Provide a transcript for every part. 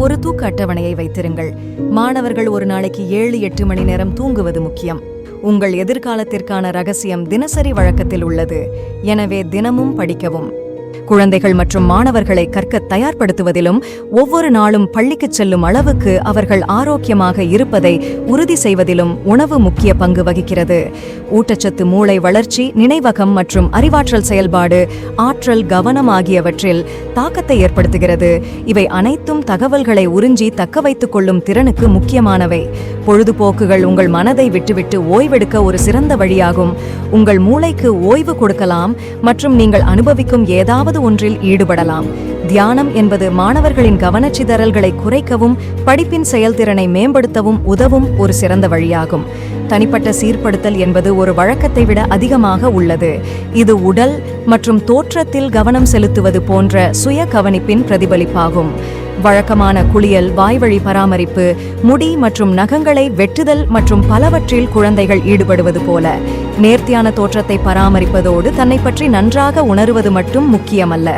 ஒரு தூக்க அட்டவணையை வைத்திருங்கள். மாணவர்கள் ஒரு நாளைக்கு ஏழு எட்டு மணி நேரம் தூங்குவது முக்கியம். உங்கள் எதிர்காலத்திற்கான ரகசியம் தினசரி வழக்கத்தில் உள்ளது. எனவே தினமும் படிக்கவும். குழந்தைகள் மற்றும் மாணவர்களை கற்க தயார்படுத்துவதிலும் ஒவ்வொரு நாளும் பள்ளிக்குச் செல்லும் அளவுக்கு அவர்கள் ஆரோக்கியமாக இருப்பதை உறுதி செய்வதிலும் உணவு முக்கிய பங்கு வகிக்கிறது. ஊட்டச்சத்து மூளை வளர்ச்சி நினைவகம் மற்றும் அறிவாற்றல் செயல்பாடு ஆற்றல் கவனம் ஆகியவற்றில் தாக்கத்தை ஏற்படுத்துகிறது. இவை அனைத்தும் தகவல்களை உறிஞ்சி தக்க வைத்துக் கொள்ளும் திறனுக்கு முக்கியமானவை. பொழுதுபோக்குகள் உங்கள் மனதை விட்டுவிட்டு ஓய்வெடுக்க ஒரு சிறந்த வழியாகும். உங்கள் மூளைக்கு ஓய்வு கொடுக்கலாம் மற்றும் நீங்கள் அனுபவிக்கும் ஏதாவது ஒன்றில் ஈடுபடலாம். தியானம் என்பது மாணவர்களின் கவனச்சிதறல்களை குறைக்கவும் படிப்பின் செயல்திறனை மேம்படுத்தவும் உதவும் ஒரு சிறந்த வழியாகும். தனிப்பட்ட சீர்படுத்தல் என்பது ஒரு வழக்கத்தை விட அதிகமாக உள்ளது. இது உடல் மற்றும் தோற்றத்தில் கவனம் செலுத்துவது போன்ற சுய கவனிப்பின் பிரதிபலிப்பாகும். வழக்கமான குளியல் வாய்வழி பராமரிப்பு முடி மற்றும் நகங்களை வெட்டுதல் மற்றும் பலவற்றில் குழந்தைகள் ஈடுபடுவது போல. நேர்த்தியான தோற்றத்தை பராமரிப்பதோடு தன்னை பற்றி நன்றாக உணருவது மட்டும் முக்கியமல்ல.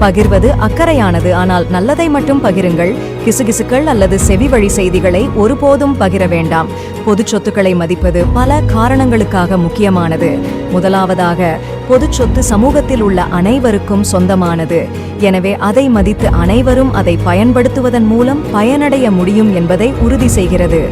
பகிர்வது அக்கறையானது ஆனால் நல்லதை மட்டும் பகிருங்கள். கிசுகிசுக்கள் அல்லது செவி வழி செய்திகளை ஒருபோதும் பகிர வேண்டாம். பொது சொத்துக்களை மதிப்பது பல காரணங்களுக்காக முக்கியமானது. முதலாவதாக பொது சொத்து சமூகத்தில் உள்ள அனைவருக்கும் சொந்தமானது. எனவே அதை மதித்து அனைவரும் அதை பயன்படுத்துவதன் மூலம் பயனடைய முடியும் என்பதை உறுதி செய்கிறது.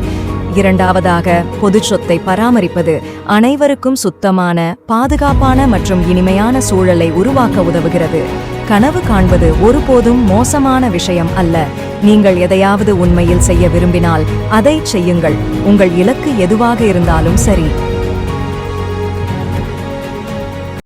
இரண்டாவதாக பொது சொத்தை பராமரிப்பது அனைவருக்கும் சுத்தமான பாதுகாப்பான மற்றும் இனிமையான சூழலை உருவாக்க உதவுகிறது. கனவு காண்பது ஒருபோதும் மோசமான விஷயம் அல்ல. நீங்கள் எதையாவது உண்மையில் செய்ய விரும்பினால் அதை செய்யுங்கள். உங்கள் இலக்கு எதுவாக இருந்தாலும் சரி.